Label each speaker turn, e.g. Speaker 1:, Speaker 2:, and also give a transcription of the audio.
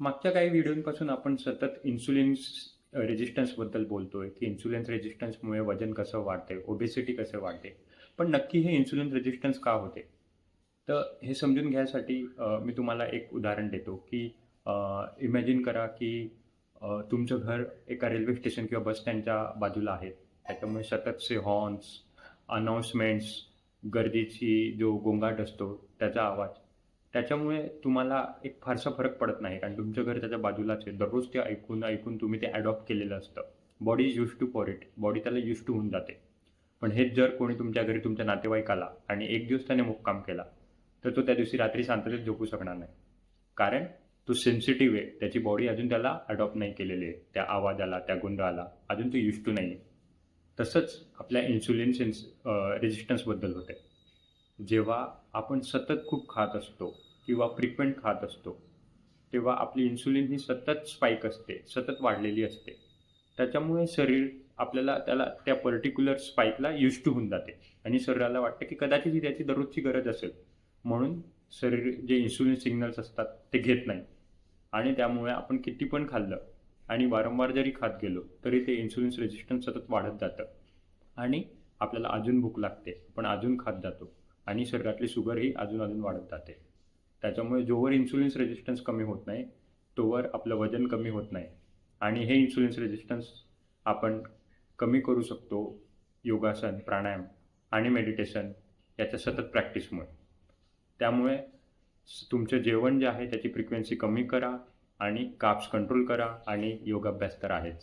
Speaker 1: मागच्या काही व्हिडिओंपासून आपण सतत इन्सुलिन रेजिस्टन्सबद्दल बोलतोय की इन्सुलिन रेजिस्टन्समुळे वजन कसं वाढते ओबेसिटी कसं वाढते. पण नक्की हे इन्सुलिन रेजिस्टन्स का होते? तर हे समजून घ्यायसाठी मी तुम्हाला एक उदाहरण देतो की इमॅजिन करा की तुमचं घर एका रेल्वे स्टेशन किंवा बस स्टँडच्या बाजूला आहे. त्याच्यामुळे सततचे हॉर्न्स अनाऊन्समेंट्स गर्दीची जो गोंगाट असतो त्याचा आवाज. त्याच्यामुळे तुम्हाला एक फारसा फरक पडत नाही कारण तुमचं घर त्याच्या बाजूलाच आहे. दररोज ते ऐकून ऐकून तुम्ही ते ॲडॉप्ट केलेलं असतं. Body is use to for it body त्याला युज टू होऊन जाते. पण हेच जर कोणी तुमच्या घरी तुमच्या नातेवाईक आला आणि एक दिवस त्याने मुक्काम केला तर तो त्या दिवशी रात्री शांततेत झोपू शकणार नाही. कारण तो सेन्सिटिव्ह आहे. त्याची बॉडी अजून त्याला अडॉप्ट नाही केलेली आहे. त्या आवाजाला त्या गोंधळाला अजून तो युज टू नाही आहे तसंच आपल्या इन्सुलिन सेन्स रेजिस्टन्सबद्दल होते. जेव्हा आपण सतत खूप खात असतो किंवा फ्रिक्वेंट खात असतो तेव्हा आपली इन्सुलिन ही सतत स्पाईक असते सतत वाढलेली असते. त्याच्यामुळे शरीर आपल्याला त्याला त्या पर्टिक्युलर स्पाईकला युज टू होऊन जाते. आणि शरीराला वाटतं की कदाचित ही त्याची दररोजची गरज असेल. म्हणून शरीर जे इन्सुलिन सिग्नल्स असतात ते घेत नाही. आणि त्यामुळे आपण किती पण खाल्लं आणि वारंवार जरी खात गेलो तरी ते इन्सुलिन रेजिस्टन्स सतत वाढत जातं. आणि आपल्याला अजून भूक लागते पण अजून खात जातो. आणि शरीरातली शुगरही अजून अजून वाढत जाते. त्याच्यामुळे जोवर इन्सुलिन रेजिस्टन्स कमी होत नाही तोवर आपलं वजन कमी होत नाही. आणि हे इन्सुलिन्स रेजिस्टन्स आपण कमी करू शकतो योगासन प्राणायाम आणि मेडिटेशन याच्या सतत प्रॅक्टिसमुळे त्यामुळे तुमचं जेवण जे आहे त्याची फ्रिक्वेन्सी कमी करा आणि काप्स कंट्रोल करा आणि योगाभ्यास तर आहेच.